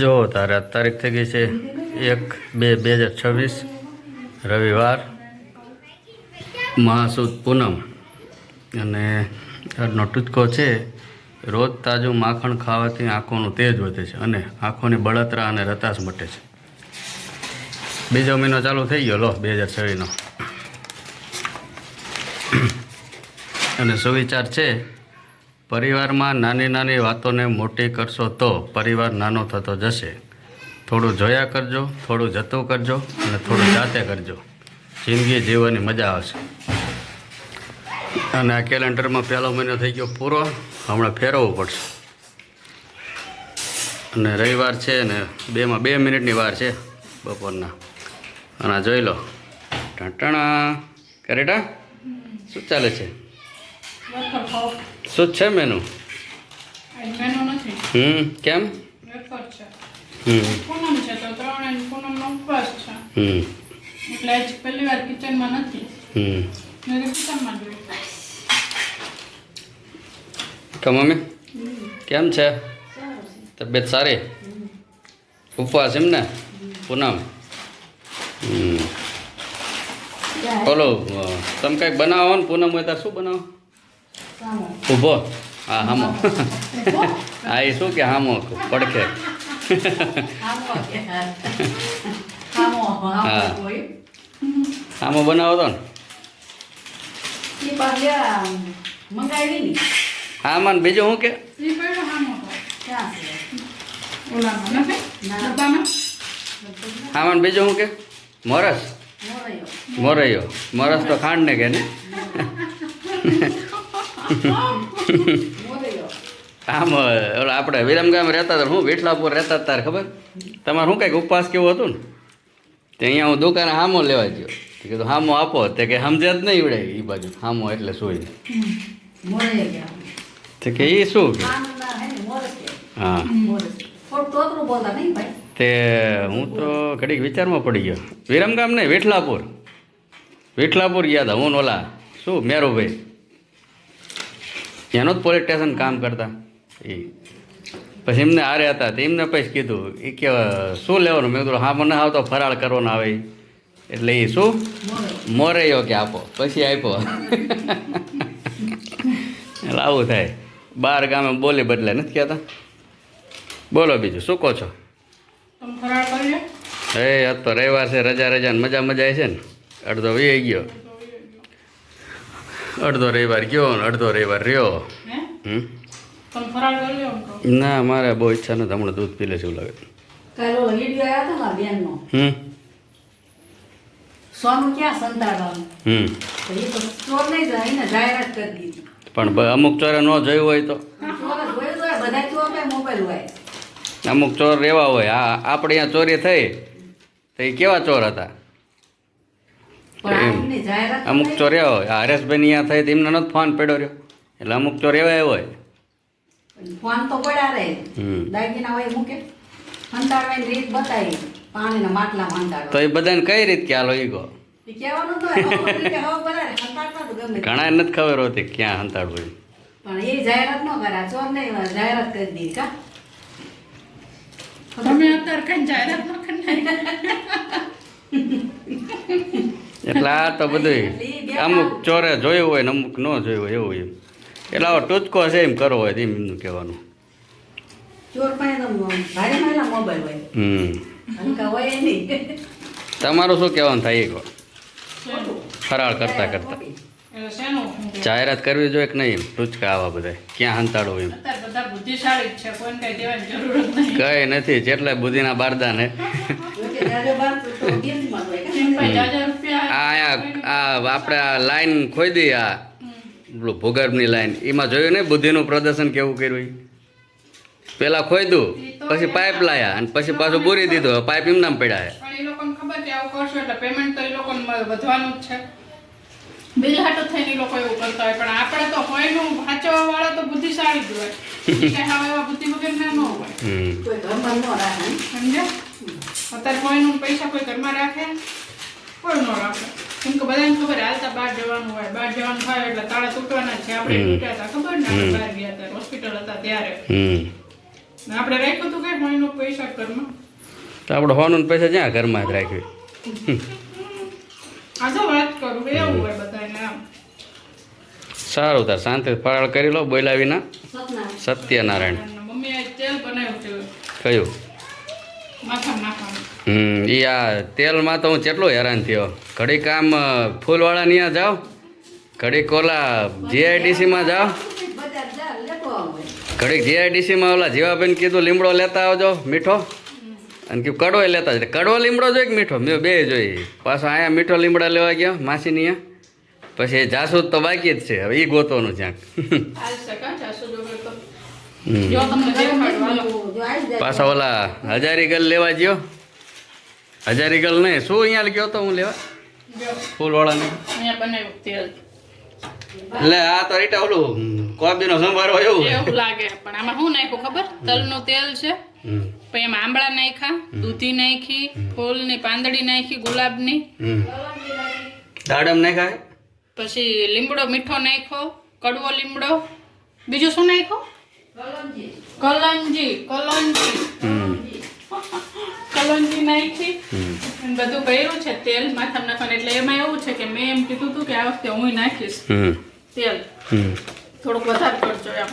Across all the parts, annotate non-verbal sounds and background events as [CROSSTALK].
જો, તારે તારીખ થઈ ગઈ છે એક બે બે હજાર છવ્વીસ, રવિવાર, મહાસુદ પૂનમ. અને આજનો ટૂચકો છે, રોજ તાજું માખણ ખાવાથી આંખોનું તેજ વધે છે અને આંખોની બળતરા અને રતાશ મટે છે. બીજો મહિનો ચાલુ થઈ ગયો, લો, બે હજાર છવ્વીસનો. અને સુવિચાર છે પરિવારમાં નાની નાની વાતોને મોટી કરશો તો પરિવાર નાનો થતો જશે. થોડું જોયા કરજો, થોડું જતું કરજો અને થોડું જાતે કરજો. જિંદગી જીવવાની મજા આવશે. અને આ કેલેન્ડરમાં પહેલો મહિનો થઈ ગયો પૂરો, હમણાં ફેરવવું પડશે. અને રવિવાર છે ને બેમાં બે મિનિટની વાર છે બપોરના. અને જોઈ લો. ટાણા કરેટા શું ચાલે છે? શું છે મેનુ હમ કેમ? હમ. મમ્મી? કેમ છે? તબિયત સારી? ઉપવાસ એમ ને? પૂનમ? બોલો તમે કંઈક બનાવો ને પૂનમ હોય ત્યારે શું બનાવો? ઊભો હા હામો. હા એ શું કે હામો પડખે. હા. હામો બનાવો તો ને. હા ને બીજું શું કે? હા કયો હામો હતો ઓલામાં નથી? ડબ્બામાં? હામાં ને બીજું શું કે? મોરસ? મોરૈયો. મોરસ તો ખાંડ ને કે ને? [LAUGHS] આમ ઓલા આપણે વિરમગામ રહેતા હતા હું વેઠલાપુર રહેતા હતા તારે ખબર? તમારે શું કંઈક ઉપવાસ કેવું હતું ને? તે અહીંયા હું દુકાને હામો લેવા ગયો. કીધું, હામો આપો. તે કે સમજ્યા જ નહીં ઈવડે એ બાજુ. હામો એટલે શું તે કે એ શું કે? હા. તે હું તો ઘડીક વિચારમાં પડી ગયો. વિરમગામ નહીં, વિઠલાપુર. વિઠલાપુર ગયા હતા હું ઓલા, શું, મેરુભાઈ? એનો જ પોલીસ સ્ટેશન કામ કરતા. એ. પછી એમને હારે હતા તે એમને પછી કીધું એ કે શું લેવાનું? મેં કીધું હા મને આવતો ફરાળ કરવાનો આવે. એટલે એ શું? મોરૈયો કે આપો. પછી આપ્યો. એટલે આવું થાય. બાર ગામે બોલી બદલે નથી કહેતા? બોલો બીજું શું કહો છો? તમે ફરાળ એ આજ તો રવિવાર છે રજા રજા ને મજા મજા છે ને. અડધો વી ગયો. અડધો રવિવાર ગયો ને અડધો રવિવાર રહ્યો. ના મારે બહુ ઈચ્છા નથી હમણાં દૂધ પી લે એવું લાગે હમ? પણ બ- અમુક ચોરે ન જોયું હોય તો. ચોર જોયું તો બધા ચોર ને મોબાઈલ હોય. અમુક ચોર રેવા હોય. આ આપણે અહીંયા ચોરી થઈ તો એ કેવા ચોર હતા પણ આ એમ. એમની જાહેરાત તો અમુક ચોર્યા હોય. આ હરેશભાઈ ની થાય તો એમને નથી ફોન પડ્યો રહ્યો. એટલે અમુક ચોર એવા હોય. ફોન તો પડ્યા રહે. દાગીના હોય મૂકે. હંતાડવાની રીત બતાવી. પાણીના માટલા તો એ બધાને કઈ રીત કે હાલો ઈ ગો એ કહેવાનું તો હોય, તે. ઘણા નથી ખબર હોતી ક્યાં હંતાડવું. પણ એ જાહેરાત ન કરે. ચોર ને જાહેરાત કરી દીધી કા. તમે અત્યારે કઈ જાહેરાત ન કરી [LAUGHS] એટલે આ તો બધું અમુક ચોરે જોયું હોય ને અમુક ન જોયું હોય એવું એમ. એટલે આવો ટૂચકો છે એમ કરવો હોય એમ એમનું કહેવાનું. તમારું શું કહેવાનું થાય એ કહો શેનું? ફરાળ કરતા કરતા? જાહેરાત કરવી જોઈએ કે નહીં એમ? ટૂચકા આવા બધા. ક્યાં હંતાડો એમ? અત્યારે બધા બુદ્ધિશાળી જ છે. કોઈને કઈ નથી. જેટલા બુદ્ધિના બારદા આ આપણે આ લાઈન ખોઈ આ. પેલું ભૂગર્ભની લાઈન. એમાં જોયું ને બુદ્ધિનું પ્રદર્શન કેવું કર્યું પેલા ખોઈ દઉં પછી પાઇપ લાયા અને પછી પાછું બોરી દીધું. પાઇપ પાઇપ એમનામ પડ્યા છે. પણ એ લોકોને ખબર છે આવું કરશો એટલે પેમેન્ટ તો એ લોકોને વધવાનું જ છે. બિલ હાટો થઈને લોકો એવું કરતા હોય. પણ આપણે તો હોયનું વાંચવા વાળા તો બુદ્ધિશાળી જ હોય. [LAUGHS] ઈ કાંઈ એવા બુદ્ધિ વગરના ન હોય. કોઈ ઘરમાં ન રાખે. ને. સમજ્યા અત્યારે કોઈનું પૈસા કોઈ ઘરમાં રાખે? કોઈ ન રાખે. કેમ કે બધાને ખબર હાલતા બહાર જવાનું હોય બહાર જવાનું થાય એટલે તાળા તૂટવાના છે. આપણે. તૂટ્યા હતા ખબર ને આપણે બહાર ગયા હતા હોસ્પિટલ હતા ત્યારે. ને આપણે રાખ્યું હતું કઈ મહિનો પૈસા ઘરમાં? તો આપણે હોવાનું પૈસા જ્યાં ઘરમાં જ રાખ્યું. આ તો વાત કરું એવું હોય બધાને આમ. સારું તાર શાંતિ ફરાળ કરી લો બોલાવીના. સત્યનારાયણ. મમ્મી તેલ બનાવ્યું કયું? માથામાં નાખવાનું. હમ. એ આ તેલમાં તો હું કેટલો હેરાન થયો. ઘડીક આમ ફૂલવાળા ત્યાં જાઓ ઘડીક ઓલા જીઆઈડીસીમાં જાઓ જા ઘડીક જીઆઈડીસીમાં ઓલા જીવાબેન કીધું લીમડો લેતા આવજો મીઠો. અને કીધું કડવો લેતા આવજો. કડવો લીમડો જોઈ કે મીઠો? મેં બે જોઈ. પાછો અહીંયા મીઠો લીમડા લેવા ગયો માસીની અહીંયા. પછી જાસૂદ તો બાકી જ છે. હવે એ ગોતવાનું. જો જો જાય પાછા ઓલા હજારી ગલ લેવા ગયો. હજારીગલ નહીં. શું અહીંયા ગયો તો હું લેવા? ફૂલવાળાને. અહીંયા બનાવ્યું તેલ. એટલે આ તો રીટા ઓલું કોબીનો સંભારો એવું. એવું લાગે પણ આમાં શું નાખ્યું ખબર? તલનું તેલ છે. પછી એમાં આંબળા નાખ્યા દૂધી નાખી ફૂલની પાંદડી નાખી ગુલાબની. હમ. દાડમ નાખ્યા પછી લીમડો મીઠો નાખ્યો કડવો લીમડો. બીજું શું નાખ્યો? કલંજી કલંજી. હમ. કલંજી નાખી બધું કર્યું છે તેલ માથા નાખવાનું. એટલે એમાં એવું છે કે મેં એમ કીધું હતું કે આ વખતે હું નાખીશ તેલ. થોડુંક વધારે કરજો એમ.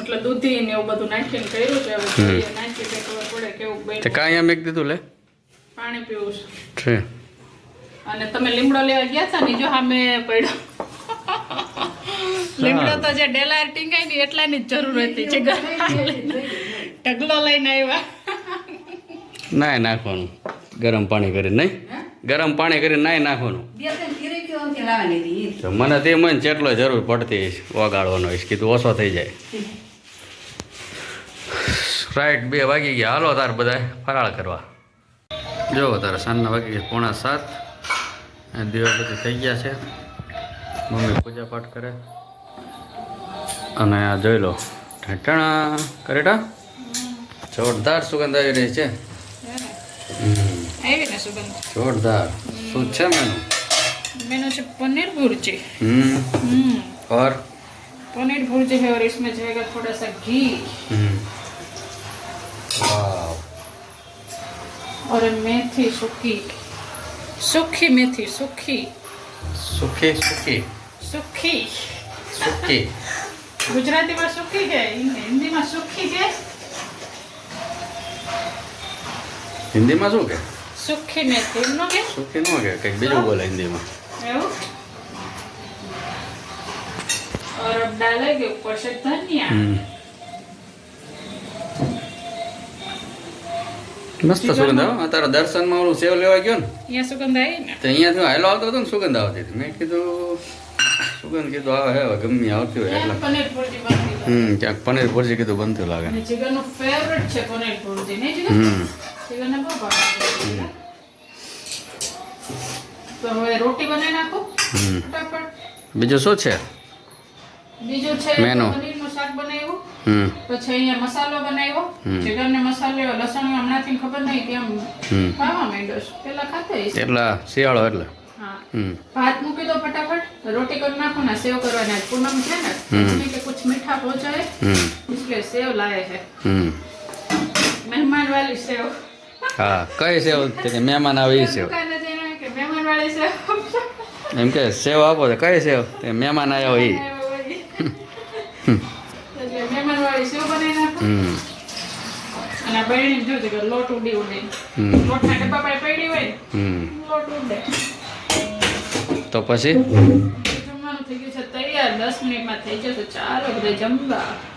એટલે દૂધી ને એવું બધું નાખીને કર્યું છે હવે નાખી કે ખબર પડે કેવું બન્યું. કાંઈ આમ એક દીધું લે? પાણી પીવું છે. છે. અને તમે લીમડો લેવા ગયા હતા ને જો સામે પડ્યો. લીમડો તો જે ડેલાર ટીંગાય ને એટલાની જ જરૂર હતી છે ઢગલો લઈને આવ્યા. નાય નાખવાનું. ગરમ પાણી કરી નહીં? ગરમ પાણી કરીને નાય નાખવાનું. મને તે મને જેટલો જરૂર પડતી વગાડવાનો હશે કીધું ઓછો થઈ જાય. રાઈટ બે વાગી ગયા. હાલો તાર બધા ફરાળ કરવા. જો તારે સાંજના વાગી ગયા પોણા સાત. દીવા બધી થઈ ગયા છે. મમ્મી પૂજા પાઠ કરે. અને આ જોઈ લો ઢાંટણા કરેટા જોરદાર સુગંધ આવી રહી છે. હમ, આવી ને સુગંધ જોરદાર શું છે મેનું મેનુ છે पनीर भुर्जी હમ हम्म और पनीर भुर्जी है और इसमें जाएगा थोड़ा सा घी हम्म वाव और मेथी सूखी सूखी मेथी सूखी सुखी सुखी सूखी सुखी ગુજરાતીમાં સુખી કે હિન્દીમાં સુખી કે હિન્દીમાં શું કે સુખી મેથી એમનો કે સુખી ન કે કંઈક બીજું બોલે હિન્દીમાં એવું और अब डालेंगे ऊपर से धनिया હમ મસ્ત સુગંધ આવે તારા દર્શનમાં ઓલું સેવ લેવા ગયો ને અહીંયા સુગંધ આવી ને તો અહીંયાથી હાલો આવતો હતો ને સુગંધ આવતી હતી મેં કીધું સુગંધ કીધું આવે હે ગમે ઈ આવતી હોય એટલે પનીર ભુર્જી બની ગઈ. હમ ક્યાંક પનીર ભુરજી કીધું બનતું લાગે અને જીગરનું ફેવરેટ છે પનીર ભુર્જી નહીં જીગર હમ શિવને બહુ ભાવે તો હવે રોટી બનાવી નાખો બીજું શું છે? બીજું છે મેનુ. પનીરનું શાક બનાવ્યું. પછી અહીંયા મસાલો બનાવ્યો. ચિકન ને મસાલો લસણ હમણાંથી ખબર નહીં કેમ ખાવા માંડ્યો છે. પેલા ખાતો એટલે શિયાળો એટલે. ભાત મૂકી દો ફટાફટ. રોટી કરી નાખો ને સેવ કરવાના. પૂનમ છે ને કે કુછ મીઠા પહોંચાય. એટલે સેવ લાવે છે. મહેમાન વાલી સેવ. હા કઈ સેવ મહેમાન આવે એ સેવ. એમ કે સેવ આપો તો કઈ સેવ? મહેમાન આવ્યો એ હમ. લોટ ઉડી હોય તો પછી? જમવાનું થઈ ગયું છે તૈયાર. દસ મિનિટમાં થઈ જશે. ચાલો બધા જમવા.